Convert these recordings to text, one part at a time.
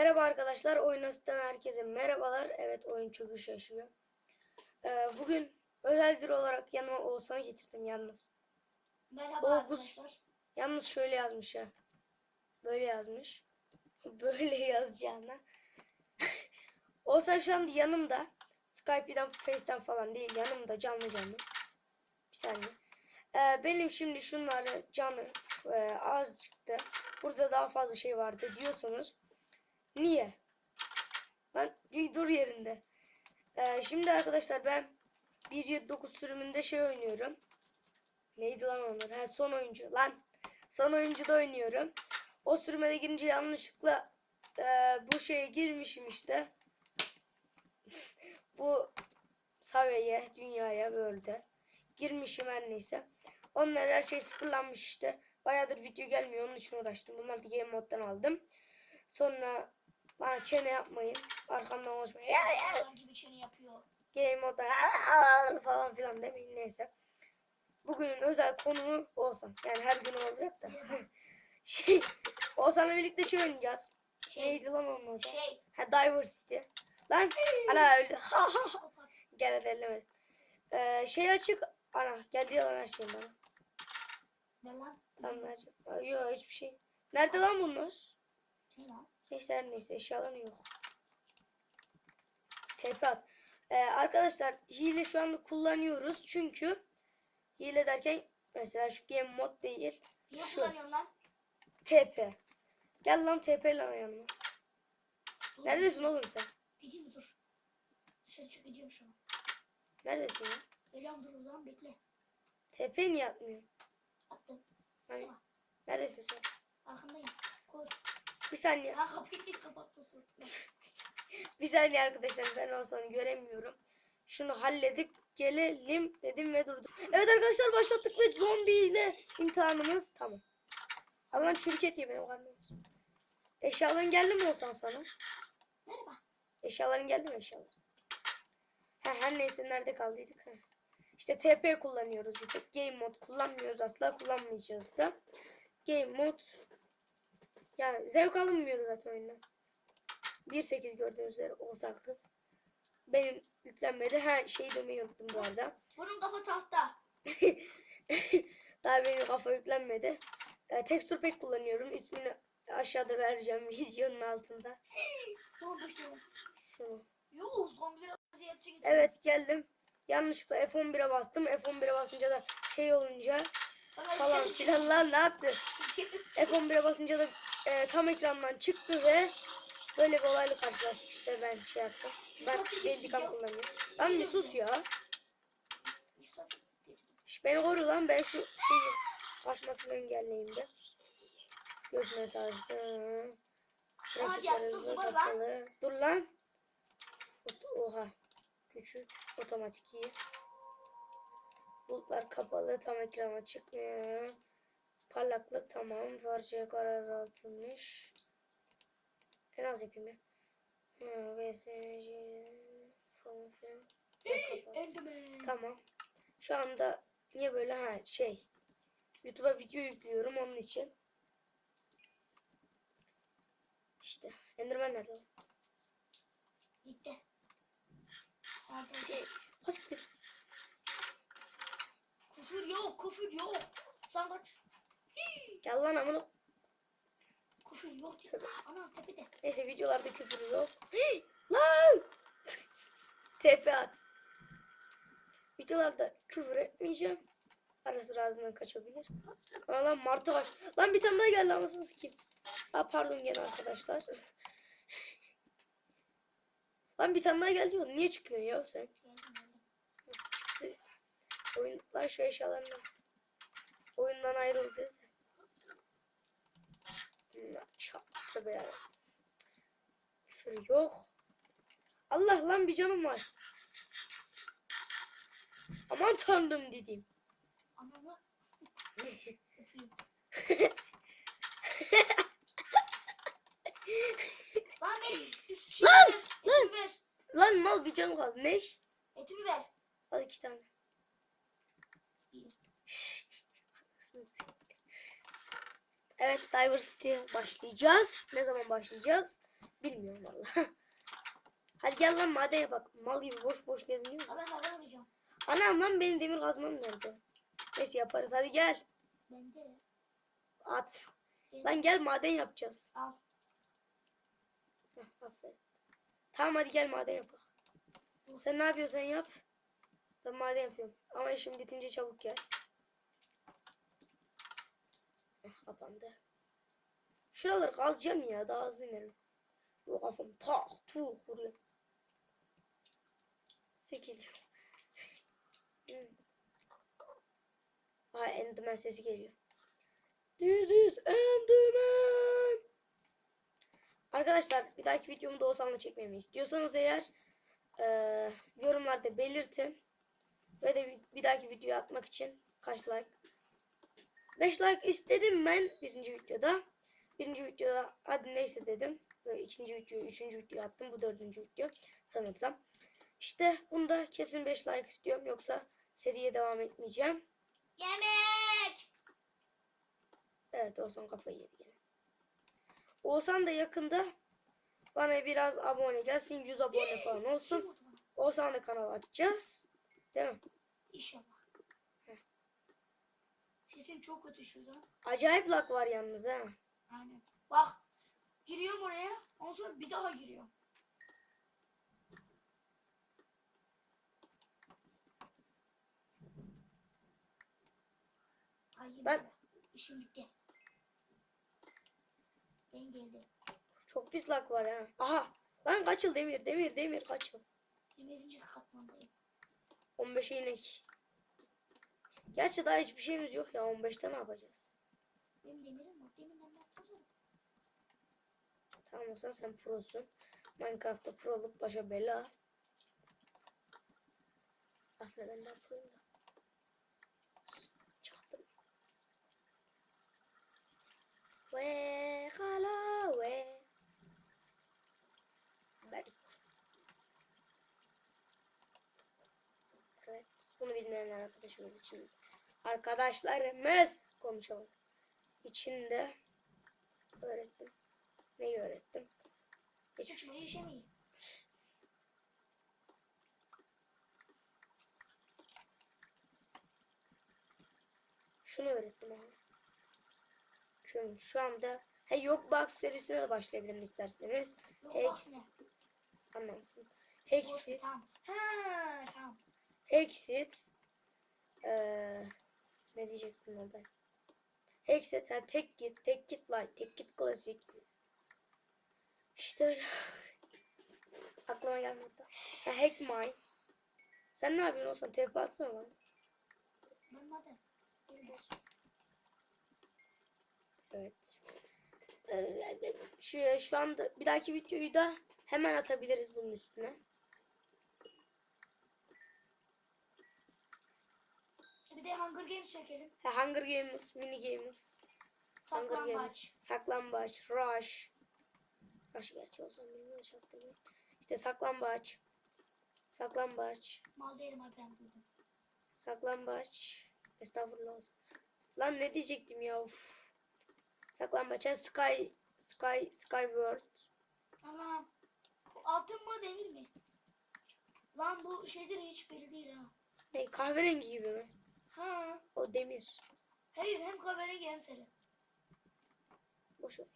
Merhaba arkadaşlar, Oyun Asit'ten herkese merhabalar. Evet, oyun çöküş yaşıyor. Ee, bugün özel bir olarak yanıma Oğuzhan'ı getirdim yalnız. Merhaba Dokuz. arkadaşlar. Yalnız şöyle yazmış ya. Böyle yazmış. Böyle yazacağına. Oğuzhan şu anda yanımda. Skype'den, Face'ten falan değil. Yanımda canlı canlı. Bir saniye. Ee, benim şimdi şunları canı e, azıcıktı. Burada daha fazla şey vardı diyorsunuz. Niye? Lan dur yerinde. Ee, şimdi arkadaşlar ben 1.7.9 sürümünde şey oynuyorum. Neydi lan onlar? Ha, son oyuncu. Lan son oyuncuda oynuyorum. O sürümede girince yanlışlıkla e, bu şeye girmişim işte. bu Save'ye, dünyaya böyle girmişim her neyse. Onlar her şey sıfırlanmış işte. Bayağıdır video gelmiyor onun için uğraştım. Bunları da game moddan aldım. Sonra bana çene yapmayın. Arkamdan konuşmayın. Ya, ya. Gibi çene yapıyor. Game moddan falan filan demeyin neyse. Bugünün özel konuğu Oğuzhan. Yani her gün olacak da. şey, Oğuzhan'la birlikte şey oynayacağız. Şey, Neydi lan onun adı? şey. Ha Diversity. Lan ana öldü. Ha ha ha. Gel hadi ellemedim. Ee, şey açık. Ana geldi yalan her şeyim bana. Ne lan? Tamam Yok hiçbir şey. Nerede lan bunlar? Ne lan? Neyse her neyse eşyaların yok. TP at. Ee, arkadaşlar hile şu anda kullanıyoruz. Çünkü hile derken mesela şu game mod değil. Niye Şu. kullanıyorsun lan? TP. Gel lan TP lan yanıma. Neredesin oğlum sen? Gideyim dur. Dışarı çık gidiyorum şu an. Neredesin ya? Geliyorum dur o zaman bekle. TP niye atmıyor? Attım. Hani, neredesin sen? Arkandayım. Koş. Bir saniye. Ya kapıyı sırtına. Bir saniye arkadaşlar ben olsanı göremiyorum. Şunu halledip gelelim dedim ve durdum. Evet arkadaşlar başlattık ve zombi ile imtihanımız tamam. Allah'ın çürük et ye benim karnım. Eşyaların geldi mi olsan sana? Merhaba. Eşyaların geldi mi eşyalar? Ha, her neyse nerede kaldıydık? Ha. İşte TP kullanıyoruz bir tek. Game mod kullanmıyoruz asla kullanmayacağız da. Game mod yani zevk alınmıyordu zaten oyundan. 1.8 gördüğünüz üzere olsa kız. Benim yüklenmedi. Ha şeyi demeyi unuttum bu arada. Bunun kafa tahta. Daha benim kafa yüklenmedi. E, texture pack kullanıyorum. İsmini aşağıda vereceğim videonun altında. Şunu. Yuh zombiler. Evet geldim. Yanlışlıkla F11'e bastım. F11'e basınca da şey olunca falan filan lan ne yaptı? F11'e basınca da e, tam ekrandan çıktı ve böyle bir olayla karşılaştık işte ben şey yaptım. Ben Bandicam kullanıyorum. Lan bir sus ya. Şş, beni koru lan ben şu şeyi basmasını engelleyeyim de. Göz mesajı. Hadi Grafikler ya, sus hızlı bana lan. kapalı. Dur lan. Oha. Küçük. Otomatik iyi. Bulutlar kapalı. Tam ekrana çıkmıyor. Parlaklık tamam. Parçacıklar azaltılmış. En az yapayım ya. Tamam. Şu anda niye böyle ha şey YouTube'a video yüklüyorum onun için. İşte Enderman nerede? Gitti. Hadi. Ha siktir. Küfür yok, küfür yok. Sen kaç. Gel lan amına. Küfür yok. Ana tepede. Neyse videolarda küfür yok. Hii, lan! TP at. Videolarda küfür etmeyeceğim. Ara sıra ağzından kaçabilir. Ama lan martı kaç. Lan bir tane daha geldi anasını sikeyim. Aa pardon gene arkadaşlar. lan bir tane daha geldi. Niye çıkıyorsun ya sen? Oyun, lan şu eşyalarını. Oyundan ayrıldı. Çaktı be ya. Küfür yok. Allah lan bir canım var. Aman tanrım dedim. Lan Lan, lan. Lan mal bir canım kaldı. Ne? Etimi ver. Al iki tane. Evet Diversity başlayacağız. Ne zaman başlayacağız? Bilmiyorum valla. Hadi gel lan maden yapak. Mal gibi boş boş geziniyor. Ben arayacağım. Anam lan benim demir kazmam nerede? Neyse yaparız hadi gel. Bende. At. Lan gel maden yapacağız. Al. Heh, aferin. Tamam hadi gel maden yapak. Sen ne yapıyorsan yap. Ben maden yapıyorum. Ama işim bitince çabuk gel. Heh, kapandı. Şuraları kazacağım ya daha hızlı inerim. Bu kafam tak tuh vuruyor. Sekiliyor. Aa Enderman sesi geliyor. This is Enderman. Arkadaşlar bir dahaki videomu da Oğuzhan'la çekmemi istiyorsanız eğer eee, yorumlarda belirtin. Ve de bir- dahaki videoyu atmak için kaç like? 5 like istedim ben birinci videoda. Birinci videoda hadi neyse dedim. Ve ikinci video, üçüncü video attım. Bu dördüncü video sanırsam. İşte bunda kesin 5 like istiyorum. Yoksa seriye devam etmeyeceğim. Yemek. Evet Oğuzhan kafayı yedi yine. Oğuzhan da yakında bana biraz abone gelsin. 100 abone falan olsun. Oğuzhan da kanal açacağız. Değil mi? İnşallah. Heh. Sesin çok kötü şurada. Acayip lag var yalnız ha. Aynen. Bak. Giriyorum oraya. Ondan sonra bir daha giriyorum. Hayır. Ben- İşim bitti. Ben geldim. Çok pis lag var ha. Aha. Lan kaçıl demir demir demir kaçıl. 20. katmandayım. 15'e inek. Gerçi daha hiçbir şeyimiz yok ya. 15'te ne yapacağız? Benim demirim var. Demirden ne yapacağız? Tamam o zaman sen prosun. Minecraft'ta pro olup başa bela. Aslında ben daha proyum da. Çaktım. Ve kala ve. Berit. Evet. Bunu bilmeyenler arkadaşımız için. Arkadaşlarımız konuşalım. İçinde öğrettim. Neyi öğrettim? Sıçmayı işemeyi. Şunu öğrettim abi. Şu, şu anda he yok box serisine de başlayabilirim isterseniz. Hex. Anlarsın. Hexit. Ha tamam. Hexit. Eee ne diyeceksin ben? Hexit. Ha, tek git. Tek git light. Tek git klasik. İşte öyle. Aklıma gelmedi. Ha, hack. Sen ne yapıyorsun olsan? TP atsana bana. Evet. Ee, Şu, şu anda bir dahaki videoyu da hemen atabiliriz bunun üstüne. Bir de Hunger Games çekelim. Ha, Hunger Games, mini games. Hunger Games, Saklambaç. saklambaç, rush. Rush gerçi olsam bilmiyorum çaktırmayayım. İşte saklambaç. Saklambaç. Mal değilim Alperen buldum. Saklambaç. Estağfurullah olsun. Lan ne diyecektim ya uf. Saklambaç. Ha, Sky, Sky, Skyward. Tamam. Bu altın mı demir mi? Lan bu şeydir hiç belli değil ha. Ne kahverengi gibi mi? Ha. O demir. Hayır hem kahverengi hem sarı. Boş ver.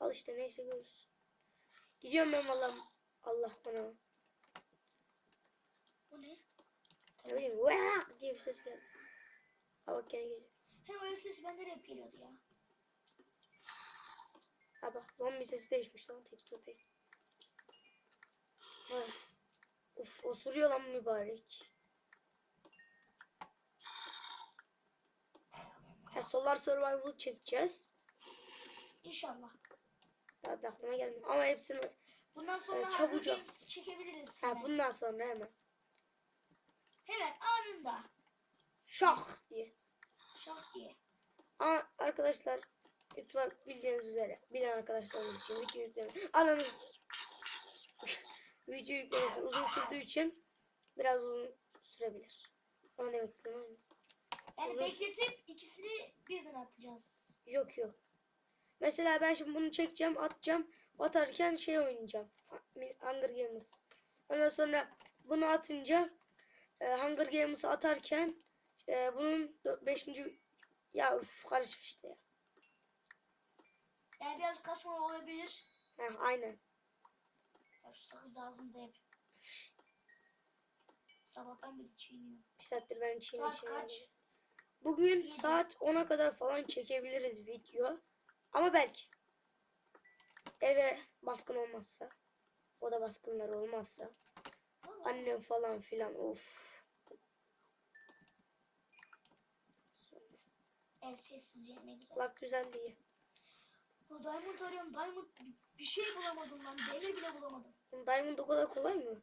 Al işte neyse görürüz. Gidiyorum ben valla. Allah bana. Bu ne? Ne bileyim vaak diye bir ses geldi. Ha bak gene geliyor. Hem öyle ses bende de hep geliyordu ya. Ha bak zombi sesi değişmiş lan tekstür pek. Ha. Uf osuruyor lan mübarek. Ha Solar Survival çekeceğiz. İnşallah. Daha da aklıma gelmiyor. Ama hepsini Bundan sonra Hunger çabucak. Çekebiliriz. ha hemen. bundan sonra hemen Hemen anında. şah diye. Şak diye. Ama arkadaşlar YouTube'a bildiğiniz üzere bilen arkadaşlarımız için video yükleme ananı video yüklemesi uzun sürdüğü için biraz uzun sürebilir. Ama ne bekliyorum Yani Uzun- bekletip ikisini birden atacağız. Yok yok. Mesela ben şimdi bunu çekeceğim, atacağım. Atarken şey oynayacağım. Hunger Games. Ondan sonra bunu atınca e, Hunger Games'ı atarken e, bunun 5. ya üf, karışık işte ya. Yani biraz kasma olabilir. Heh, aynen. Ya şu sakız da ağzımda hep. Sabahtan beri çiğniyorum. Bir saattir ben çiğne Saat çiğne kaç? Bugün saat 10'a kadar falan çekebiliriz video. Ama belki. Eve baskın olmazsa. O da baskınlar olmazsa. Annem falan filan of. Ev sessiz ya ne güzel. Bak güzel değil. Bu Diamond arıyorum. Diamond bir şey bulamadım lan. Demir bile bulamadım. Diamond o kadar kolay mı?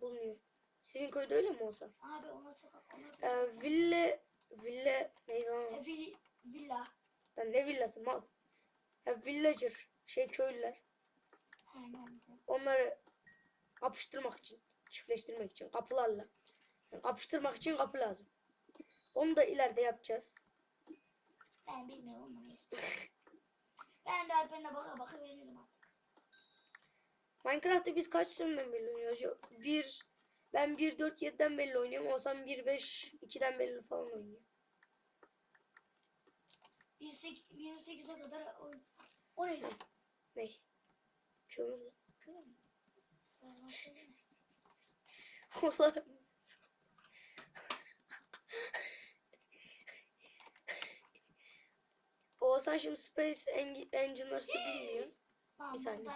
Bulunuyor. Sizin köyde öyle mi olsa? Abi ona ona tek. Ee, ville ville neydi lan? o? E, vil- villa. Lan ne villası mal? Ya villager şey köylüler. Aynen. Onları kapıştırmak için, çiftleştirmek için kapılarla. Yani kapıştırmak için kapı lazım. Onu da ileride yapacağız. Ben bilmiyorum neyse. ben de Alper'ine baka baka öğrenirim artık. Minecraft'ta biz kaç sürümden belli oynuyoruz? Yo, Bir, ben 1.4.7'den belli oynuyorum. Olsam 1.5.2'den belli falan oynuyor. 1.8'e kadar o, o neydi? Ne? Ben söyleyeyim. Allah'ım. Oğuzhan şimdi Space Eng- Engineers'ı bilmiyor. Bir saniye.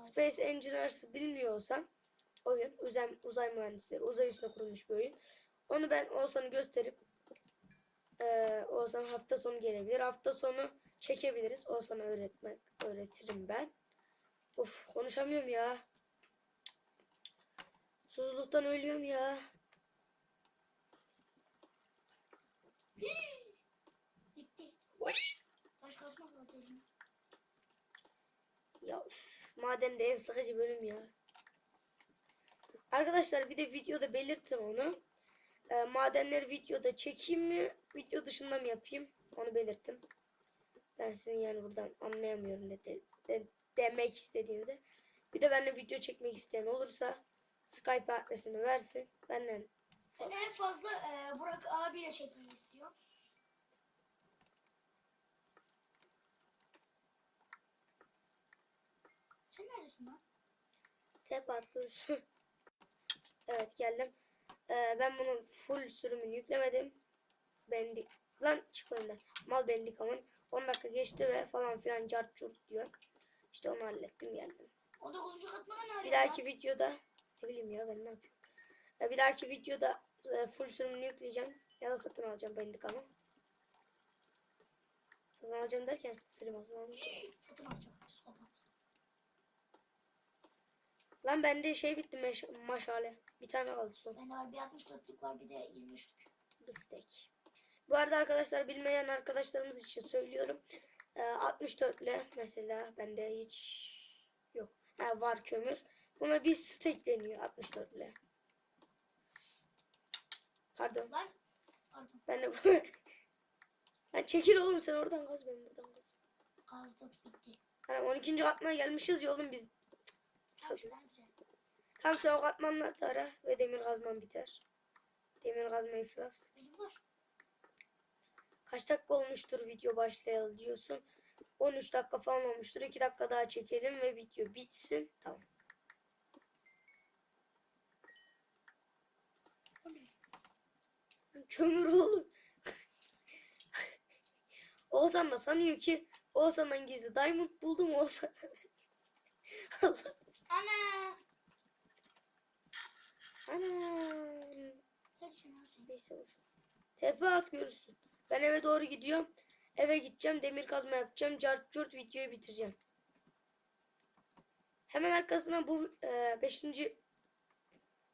Space Engineers'ı bilmiyorsan oyun uzay, uzay mühendisleri, uzay üstüne kurulmuş bir oyun. Onu ben Oğuzhan'a gösterip eee Oğuzhan hafta sonu gelebilir. Hafta sonu çekebiliriz. Oğuzhan'a öğretmek öğretirim ben. Of konuşamıyorum ya. Susuzluktan ölüyorum ya. Ya üf, maden de en sıkıcı bölüm ya. Arkadaşlar bir de videoda belirtin onu. Ee, madenleri videoda çekeyim mi? Video dışında mı yapayım? Onu belirtin. Ben sizin yani buradan anlayamıyorum ne de, de- demek istediğinizi. Bir de benimle video çekmek isteyen olursa Skype adresini versin. Benden Ben en fazla e, Burak abiyle çekmeyi istiyorum. Sen neredesin lan? Tep at görürsün. evet geldim. Ee, ben bunun full sürümünü yüklemedim. Bendi lan çık önünden. Mal bendikamın 10 dakika geçti ve falan filan cart curt diyor. İşte onu hallettim geldim. 19. katmana ne arıyor Bir dahaki videoda ne bileyim ya ben ne yapıyorum. Ee, bir dahaki videoda e, full sürümünü yükleyeceğim. Ya da satın alacağım bendikamı. Satın alacağım derken film lan? Satın alacağım. Lan bende şey bitti meş- maşale. Bir tane kaldı son. Bende var bir 64'lük var bir de 23'lük. Bıstek. Bu arada arkadaşlar bilmeyen arkadaşlarımız için söylüyorum. Ee, 64 ile mesela bende hiç yok. Ha, var kömür. Buna bir stek deniyor 64 ile. Pardon. Lan pardon Ben de Lan çekil oğlum sen oradan kaz ben buradan kaz. kazdım bitti. Hani 12. katmana gelmişiz ya oğlum biz. Tamam şuradan güzel. Tam sen o katmanları da ara ve demir kazman biter. Demir kazma iflas. Kaç dakika olmuştur video başlayalı diyorsun. 13 dakika falan olmuştur. 2 dakika daha çekelim ve video bitsin. Tamam. Kömür oğlum. Oğuzhan da sanıyor ki Oğuzhan'dan gizli diamond buldum Oğuzhan. Allah. Ana. Ana. Lan? Neyse boş. Tepe at görürsün. Ben eve doğru gidiyorum. Eve gideceğim. Demir kazma yapacağım. Cart curt videoyu bitireceğim. Hemen arkasına bu 5.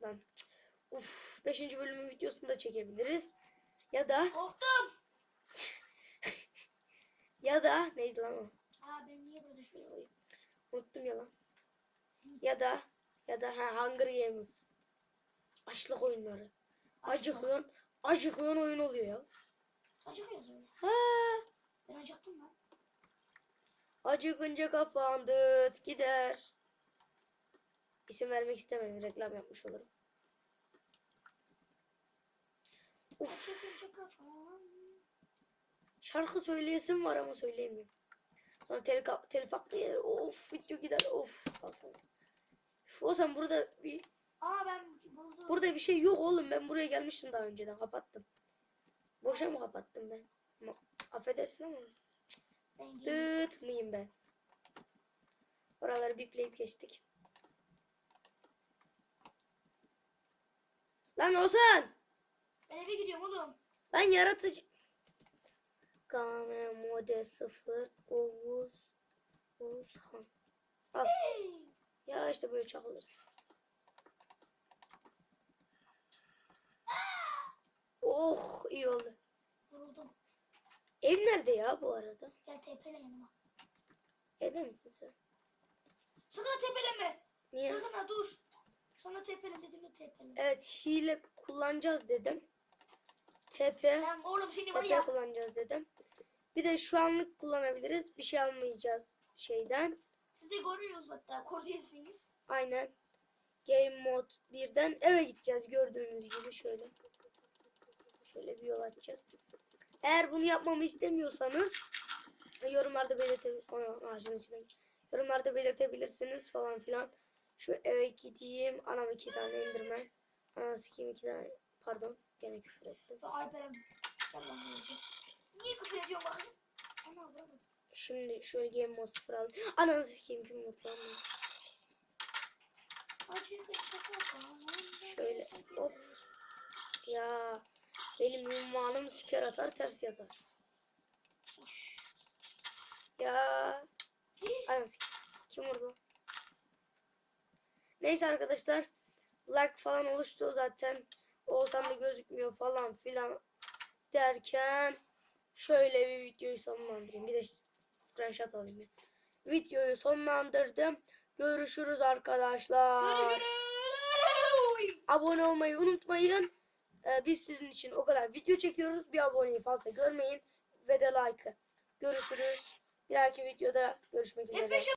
lan cık. Uf 5. bölümün videosunu da çekebiliriz. Ya da Korktum. ya da neydi lan o? Aa ben niye burada şu? Unuttum ya lan. Ya da ya da ha Hunger Games. Açlık oyunları. Acıkıyorsun. Acıkıyorsun oyun oluyor ya. Acıkıyoruz öyle. Ha. Ben acıktım lan. Acıkınca kafan dıt gider. İsim vermek istemedim. Reklam yapmış olurum. Uf. Şarkı söyleyesim var ama söyleyemiyorum. Sonra telif, telif hakkı yer. Of video gider. Of. Al sana. Şu olsam burada bir Aa ben buldum. burada bir şey yok oğlum. Ben buraya gelmiştim daha önceden. Kapattım. Boşa mı kapattım ben? Ama, affedersin ama. Dıt mıyım ben? Oraları bipleyip geçtik. Lan Ozan! Ben eve gidiyorum oğlum. Ben yaratıcı... Game Mode 0 Oğuz Oğuzhan. Al. Hey. Ya işte böyle çakılırsın. İyi oldu. Vuruldum. Ev nerede ya bu arada? Gel tepele yanıma. Evde misin sen? Sakın tepeleme. Niye? Sakın ha dur. Sana tepele dedim de tepele. Evet hile kullanacağız dedim. Tepe. Lan oğlum seni var Tepe ya. kullanacağız dedim. Bir de şu anlık kullanabiliriz. Bir şey almayacağız şeyden. Siz de görüyorsunuz hatta. Koruyorsunuz. Aynen. Game Mode 1'den eve gideceğiz gördüğünüz gibi şöyle. Şöyle bir yol açacağız. Eğer bunu yapmamı istemiyorsanız yorumlarda belirte Ana, ağacın içine. Yorumlarda belirtebilirsiniz falan filan. Şu eve gideyim. Anam iki tane indirme. Anam sikeyim iki tane. Pardon. Gene küfür ettim. Buraya. Niye küfür ediyorsun bakayım? Ana vuramadım. Şimdi şöyle Game Mode 0 alayım. Ananı sikeyim olmadı. Acıkınca kafam. Şöyle, hop. Ya benim ünvanım siker atar ters yatar. Ya sikeyim. Kim vurdu? Neyse arkadaşlar. Like falan oluştu zaten. Oğuzhan da gözükmüyor falan filan derken şöyle bir videoyu sonlandırayım. Bir de screenshot alayım. ya. Videoyu sonlandırdım. Görüşürüz arkadaşlar. Görüşürüz. Abone olmayı unutmayın. Ee, biz sizin için o kadar video çekiyoruz. Bir aboneyi fazla görmeyin. Ve de like'ı. Görüşürüz. Bir dahaki videoda görüşmek üzere. F5'e